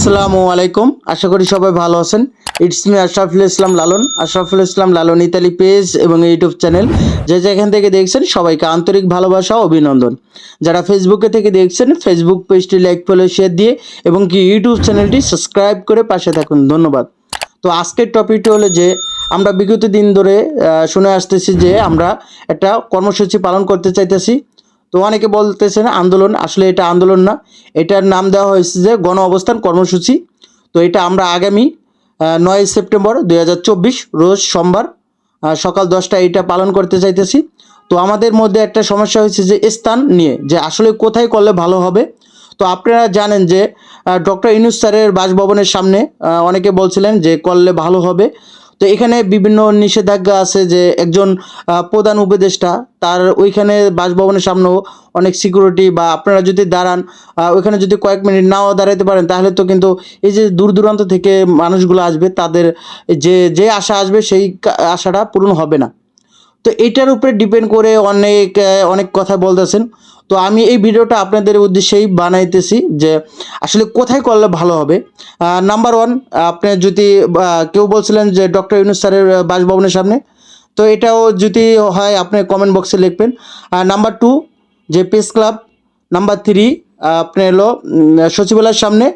আসসালামু আলাইকুম। আশা করি সবাই ভালো আছেন। It's me Ashraful Islam Lalon. Ashraful Islam Lalon Italy page এবং ইউটিউব চ্যানেল যে যেখান থেকে দেখছেন সবাইকে আন্তরিক ভালোবাসা অভিনন্দন। যারা ফেসবুকে থেকে দেখছেন ফেসবুক পেজটি লাইক ফলো শেয়ার দিয়ে এবং কি ইউটিউব চ্যানেলটি সাবস্ক্রাইব করে পাশে থাকুন। ধন্যবাদ। তো আজকের টপিকটি হলো যে, আমরা বিগত দিন ধরে শুনে আসতেছি যে আমরা একটা কর্মসূচি পালন করতে চাইতেছি। তো অনেকে বলতেছেন আন্দোলন, আসলে এটা আন্দোলন না। এটার নাম দেওয়া হয়েছে যে গণ অবস্থান কর্মসূচি। তো এটা আমরা আগামী নয় সেপ্টেম্বর দু হাজার চব্বিশ, রোজ সোমবার সকাল দশটায় এটা পালন করতে চাইতেছি। তো আমাদের মধ্যে একটা সমস্যা হয়েছে যে স্থান নিয়ে, যে আসলে কোথায় করলে ভালো হবে। তো আপনারা জানেন যে ডক্টর ইনুস স্যারের বাসভবনের সামনে অনেকে বলছিলেন যে করলে ভালো হবে। তো এখানে বিভিন্ন নিষেধাজ্ঞা আছে যে একজন প্রধান উপদেষ্টা, তার ওইখানে বাসভবনের সামনেও অনেক সিকিউরিটি বা আপনারা যদি দাঁড়ান ওইখানে যদি কয়েক মিনিট নাও দাঁড়াইতে পারেন, তাহলে তো কিন্তু এই যে দূর দূরান্ত থেকে মানুষগুলো আসবে, তাদের যে যে আশা আসবে, সেই আশাটা পূরণ হবে না। তো এটার উপরে ডিপেন্ড করে অনেক অনেক কথা বলতেছেন। তো আমি এই ভিডিওটা আপনাদের উদ্দেশ্যেই বানাইতেছি যে আসলে কোথায় করলে ভালো হবে। নাম্বার ওয়ান আপনি যদি কেউ বলছিলেন যে ডক্টর ইউনুস স্যারের বাসভবনের সামনে, তো এটাও যদি হয়, আপনি কমেন্ট বক্সে লিখবেন। আর নাম্বার টু যে প্রেস ক্লাব নাম্বার থ্রি আপনি হলো সচিবালয়ের সামনে।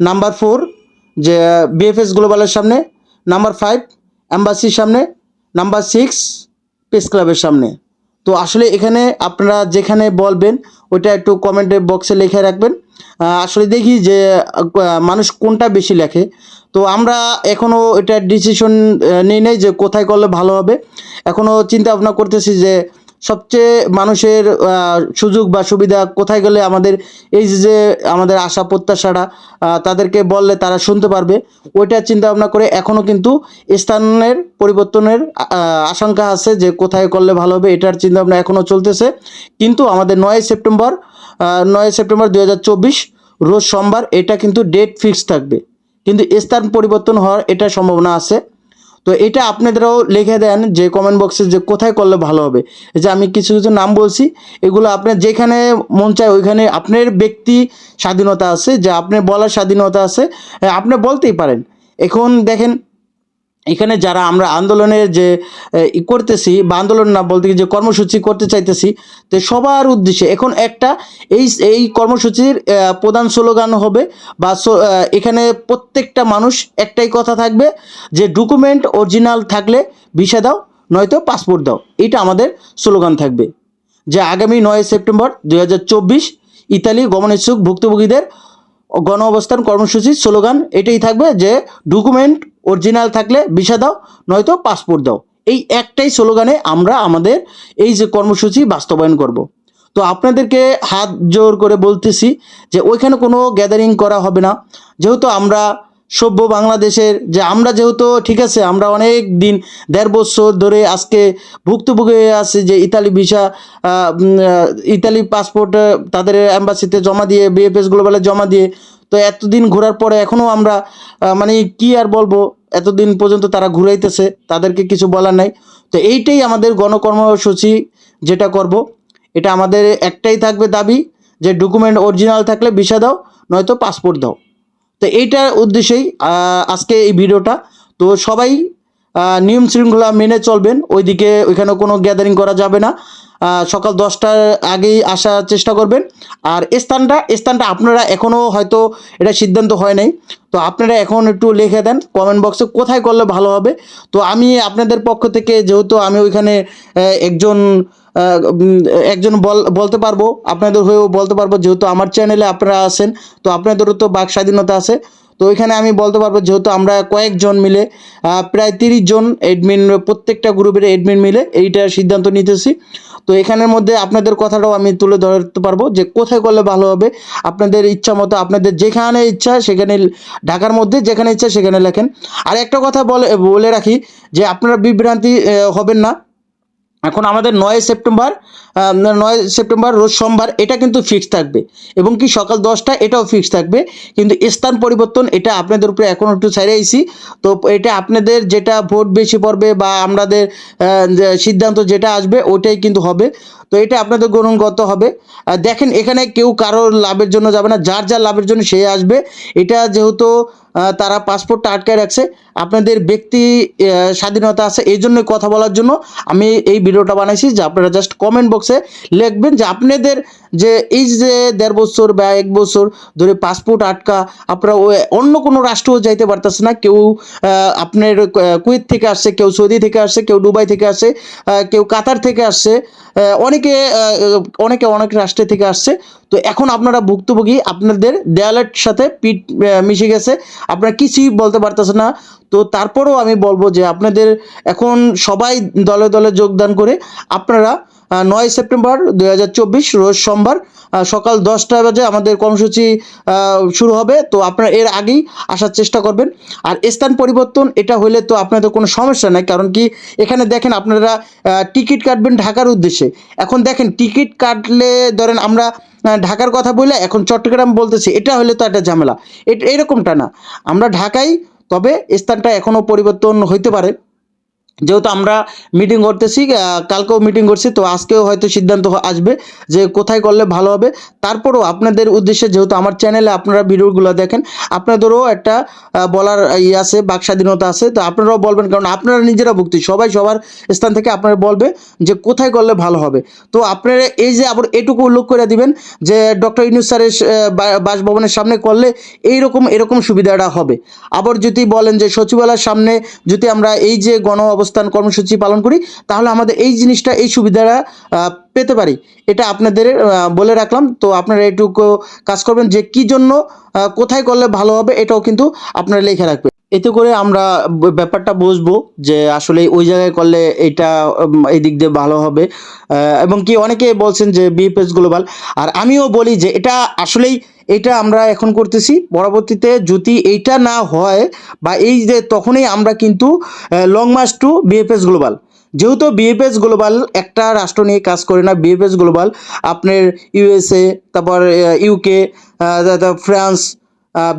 নাম্বার ফোর যে বিএফএস গ্লোবালের সামনে। নাম্বার ফাইভ অ্যাম্বাসির সামনে। নাম্বার সিক্স প্রেস ক্লাবের সামনে। তো আসলে এখানে আপনারা যেখানে বলবেন, ওইটা একটু কমেন্টের বক্সে লিখে রাখবেন। আসলে দেখি যে মানুষ কোনটা বেশি লেখে। তো আমরা এখনও এটা ডিসিশন নিই নাই যে কোথায় করলে ভালো হবে। এখনও চিন্তা ভাবনা করতেছি যে সবচেয়ে মানুষের সুযোগ বা সুবিধা কোথায় গেলে আমাদের, এই যে আমাদের আশা প্রত্যাশাটা তাদেরকে বললে তারা শুনতে পারবে, ওইটা চিন্তা ভাবনা করে এখনও কিন্তু স্থানের পরিবর্তনের আশঙ্কা আছে যে কোথায় করলে ভালো হবে, এটার চিন্তা ভাবনা এখনও চলতেছে। কিন্তু আমাদের নয় সেপ্টেম্বর নয় সেপ্টেম্বর দু হাজার চব্বিশ, রোজ সোমবার, এটা কিন্তু ডেট ফিক্স থাকবে। কিন্তু স্থান পরিবর্তন হওয়ার এটা সম্ভাবনা আছে। তো এটা আপনাদেরও লিখে দেন যে কমেন্ট বক্সে যে কোথায় করলে ভালো হবে। যে আমি কিছু কিছু নাম বলছি, এগুলো আপনার যেখানে মন চায় ওইখানে আপনার ব্যক্তি স্বাধীনতা আছে, যে আপনার বলার স্বাধীনতা আছে আপনি বলতেই পারেন। এখন দেখেন এখানে যারা আমরা আন্দোলনের যে ই করতেছি বা আন্দোলন না বলতে যে কর্মসূচি করতে চাইতেছি, তো সবার উদ্দেশ্যে এখন একটা এই এই কর্মসূচির প্রধান স্লোগান হবে বা এখানে প্রত্যেকটা মানুষ একটাই কথা থাকবে যে ডকুমেন্ট অরিজিনাল থাকলে ভিসা দাও, নয়তো পাসপোর্ট দাও। এটা আমাদের স্লোগান থাকবে। যে আগামী নয় সেপ্টেম্বর দু হাজার চব্বিশ ইতালি গমন ইচ্ছুক ভুক্তভোগীদের গণ অবস্থান কর্মসূচির স্লোগান এটাই থাকবে যে ডকুমেন্ট অরিজিনাল থাকলে ভিসা দাও, নয়তো পাসপোর্ট দাও। এই একটাই স্লোগানে আমরা আমাদের এই যে কর্মসূচি বাস্তবায়ন করব। তো আপনাদেরকে হাত জোর করে বলতেছি যে ওইখানে কোনো গ্যাদারিং করা হবে না। যেহেতু আমরা সভ্য বাংলাদেশের যে আমরা যেহেতু, ঠিক আছে, আমরা অনেক দিন, দেড় বছর ধরে আজকে ভুক্তভোগী হয়ে যে ইতালি ভিসা ইতালি পাসপোর্ট তাদের অ্যাম্বাসিতে জমা দিয়ে বিএফএস গ্লোবালে জমা দিয়ে তো এতদিন ঘোরার পরে এখনও আমরা মানে কি আর বলব, এতদিন পর্যন্ত তারা ঘুরাইতেছে, তাদেরকে কিছু বলার নাই। তো এইটাই আমাদের গণকর্মসূচি যেটা করব। এটা আমাদের একটাই থাকবে দাবি, যে ডকুমেন্ট অরিজিনাল থাকলে ভিসা দাও, নয়তো পাসপোর্ট দাও। তো এইটার উদ্দেশ্যেই আজকে এই ভিডিওটা। তো সবাই নিয়ম শৃঙ্খলা মেনে চলবেন। ওইদিকে ওইখানে কোনো গ্যাদারিং করা যাবে না। সকাল দশটার আগেই আসার চেষ্টা করবেন। আর স্থানটা স্থানটা আপনারা এখনও হয়তো এটা সিদ্ধান্ত হয় নাই। তো আপনারা এখন একটু লিখে দেন কমেন্ট বক্সে কোথায় করলে ভালো হবে। তো আমি আপনাদের পক্ষ থেকে যেহেতু আমি ওইখানে একজন একজন বল, বলতে পারব, আপনাদের হয়েও বলতে পারব, যেহেতু আমার চ্যানেলে আপনারা আছেন, তো আপনাদেরও তো বাক স্বাধীনতা আছে। তো ওইখানে আমি বলতে পারব যেহেতু আমরা কয়েকজন মিলে প্রায় তিরিশ জন এডমিন প্রত্যেকটা গ্রুপের এডমিন মিলে এইটা সিদ্ধান্ত নিতেছি। তো এখানের মধ্যে আপনাদের কথাটাও আমি তুলে ধরতে পারব যে কোথায় করলে ভালো হবে। আপনাদের ইচ্ছা মতো আপনাদের যেখানে ইচ্ছা সেখানে ঢাকার মধ্যে যেখানে ইচ্ছা সেখানে লেখেন। আর একটা কথা বলে বলে রাখি যে আপনারা বিভ্রান্তি হবেন না। এখন আমাদের নয় সেপ্টেম্বর নয় সেপ্টেম্বর রোজ সোমবার, এটা কিন্তু ফিক্স থাকবে। এবং কি সকাল দশটা, এটাও ফিক্স থাকবে। কিন্তু স্থান পরিবর্তন, এটা আপনাদের উপরে এখন একটু ছাড়ে আইছি। তো এটা আপনাদের যেটা ভোট বেশি পড়বে বা আমাদের সিদ্ধান্ত যেটা আসবে ওটাই কিন্তু হবে। তো এটা আপনাদের গ্রহণগত হবে। দেখেন, এখানে কেউ কারোর লাভের জন্য যাবে না, যার যার লাভের জন্য সে আসবে। এটা যেহেতু তারা পাসপোর্টটা আটকায় রাখছে, আপনাদের ব্যক্তি স্বাধীনতা আছে, এই জন্যই কথা বলার জন্য আমি এই ভিডিওটা বানাইছি, যে আপনারা জাস্ট কমেন্ট বক্সে লিখবেন যে আপনাদের যে এই যে দেড় বছর বা এক বছর ধরে পাসপোর্ট আটকা, আপনারা অন্য কোনো রাষ্ট্রেও যাইতে পারতেছে না। কেউ আপনার কুয়েত থেকে আসছে, কেউ সৌদি থেকে আসছে, কেউ দুবাই থেকে আসছে কেউ কাতার থেকে আসছে অনেকে অনেকে অনেক রাষ্ট্রে থেকে আসছে। তো এখন আপনারা ভুক্তভোগী, আপনাদের দেয়ালের সাথে পিঠ মিশে গেছে। আপনারা কিছুই বলতে পারতেছে না। তো তারপরেও আমি বলব যে আপনাদের এখন সবাই দলে দলে যোগদান করে আপনারা নয় সেপ্টেম্বর দুই হাজার চব্বিশ রোজ সোমবার সকাল দশটা বাজে আমাদের কর্মসূচি শুরু হবে। তো আপনারা এর আগেই আসার চেষ্টা করবেন। আর স্থান পরিবর্তন, এটা হলে তো আপনাদের কোনো সমস্যা নাই। কারণ কি, এখানে দেখেন আপনারা টিকিট কাটবেন ঢাকার উদ্দেশ্যে। এখন দেখেন, টিকিট কাটলে ধরেন আমরা ঢাকার কথা বলে এখন চট্টগ্রাম বলতেছি, এটা হলে তো একটা ঝামেলা। এটা, এরকমটা না। আমরা ঢাকায়, তবে স্থানটা এখনও পরিবর্তন হইতে পারে। যেহেতু আমরা মিটিং করতেছি কালকেও মিটিং করছি, তো আজকেও হয়তো সিদ্ধান্ত আসবে যে কোথায় করলে ভালো হবে। তারপরেও আপনাদের উদ্দেশ্যে যেহেতু আমার চ্যানেলে আপনারা ভিডিওগুলো দেখেন, আপনাদেরও একটা বলার ইয়ে আছে বাক স্বাধীনতা আছে, তো আপনারাও বলবেন, কারণ আপনারা নিজেরা ভুক্তি, সবাই সবার স্থান থেকে আপনারা বলবে যে কোথায় করলে ভালো হবে। তো আপনারা এই যে আবার এটুকু উল্লেখ করে দিবেন যে ডক্টর ইনুস স্যারের বাসভবনের সামনে করলে এইরকম, এরকম সুবিধাটা হবে। আবার যদি বলেন যে সচিবালয়ের সামনে যদি আমরা এই যে গণ অবস্থান কর্মসূচি পালন করি, তাহলে আমাদের এই জিনিসটা, এই সুবিধাটা পেতে পারি। এটা আপনাদের বলে রাখলাম। তো আপনারা এটুকু কাজ করবেন যে কি জন্য কোথায় করলে ভালো হবে, এটাও কিন্তু আপনারা লিখে রাখবেন। এতে করে আমরা ব্যাপারটা বুঝব যে আসলে ওই জায়গায় করলে এটা এই দিক দিয়ে ভালো হবে। এবং কি অনেকে বলছেন যে বিএফএস গ্লোবাল আর আমিও বলি যে এটা আসলেই এটা আমরা এখন করতেছি। পরবর্তীতে যদি এইটা না হয় বা এই যে তখনই আমরা কিন্তু long march to BFS global যেহেতু বিএফএস গ্লোবাল একটা রাষ্ট্র নিয়ে কাজ করে না বিএফএস গ্লোবাল আপনার ইউএসএ তারপর ইউকে ফ্রান্স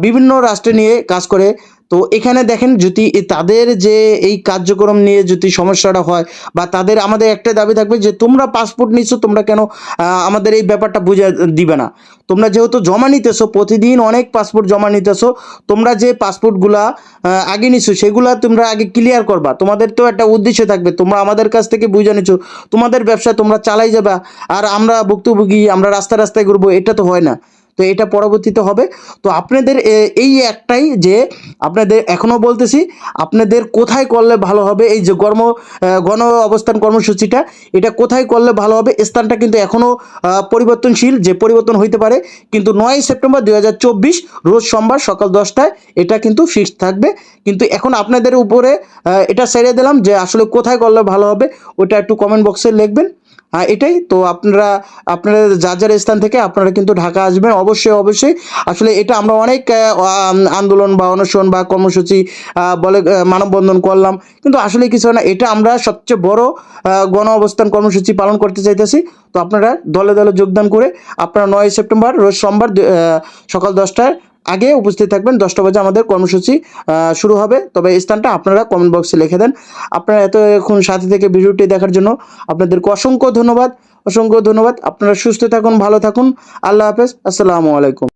বিভিন্ন রাষ্ট্র নিয়ে কাজ করে। তো এখানে দেখেন যদি তাদের যে এই কার্যক্রম নিয়ে যদি সমস্যাটা হয় বা তাদের আমাদের একটা দাবি থাকবে যে তোমরা পাসপোর্ট নিচ্ছ তোমরা কেন আমাদের এই ব্যাপারটা বুঝে দিবে না। তোমরা যেহেতু জমা নিতেছো, প্রতিদিন অনেক পাসপোর্ট জমা নিতেছো, তোমরা যে পাসপোর্টগুলা আগে নিছো, সেগুলা তোমরা আগে ক্লিয়ার করবা। তোমাদের তো একটা উদ্দেশ্য থাকবে, তোমরা আমাদের কাছ থেকে বুঝে নিছো, তোমাদের ব্যবসা তোমরা চালাই যাবা, আর আমরা ভুক্তভোগী, আমরা রাস্তা রাস্তায় ঘুরবো, এটা তো হয় না। তো এটা পরবর্তীতে হবে। তো আপনাদের এই একটাই যে আপনাদের এখনও বলতেছি, আপনাদের কোথায় করলে ভালো হবে, এই যে কর্ম গণ অবস্থান কর্মসূচিটা, এটা কোথায় করলে ভালো হবে, স্থানটা কিন্তু এখনও পরিবর্তনশীল, যে পরিবর্তন হইতে পারে, কিন্তু নয় সেপ্টেম্বর দু হাজার চব্বিশ, রোজ সোমবার সকাল দশটায়, এটা কিন্তু ফিক্সড থাকবে। কিন্তু এখন আপনাদের উপরে এটা সেরে দিলাম যে আসলে কোথায় করলে ভালো হবে, ওটা একটু কমেন্ট বক্সে লিখবেন। হ্যাঁ এটাই। তো আপনারা আপনারা যার যার স্থান থেকে আপনারা কিন্তু ঢাকা আসবেন, অবশ্যই অবশ্যই। আসলে এটা আমরা অনেক আন্দোলন বা অনশন বা কর্মসূচি বলে মানববন্ধন করলাম। কিন্তু আসলে কিছু না, এটা আমরা সবচেয়ে বড় গণ অবস্থান কর্মসূচি পালন করতে চাইতেছি। তো আপনারা দলে দলে যোগদান করে, আপনারা নয় সেপ্টেম্বর, রোজ সোমবার সকাল দশটায় আগে উপস্থিত থাকবেন। দশটা বাজে আমাদের কর্মসূচি শুরু হবে। তবে স্থানটা আপনারা কমেন্ট বক্সে লিখে দেন। আপনারা এত এখন সাথে থেকে ভিডিওটি দেখার জন্য আপনাদেরকে অসংখ্য ধন্যবাদ। অসংখ্য ধন্যবাদ। আপনারা সুস্থ থাকুন, ভালো থাকুন। আল্লাহ হাফেজ। আসসালামু আলাইকুম।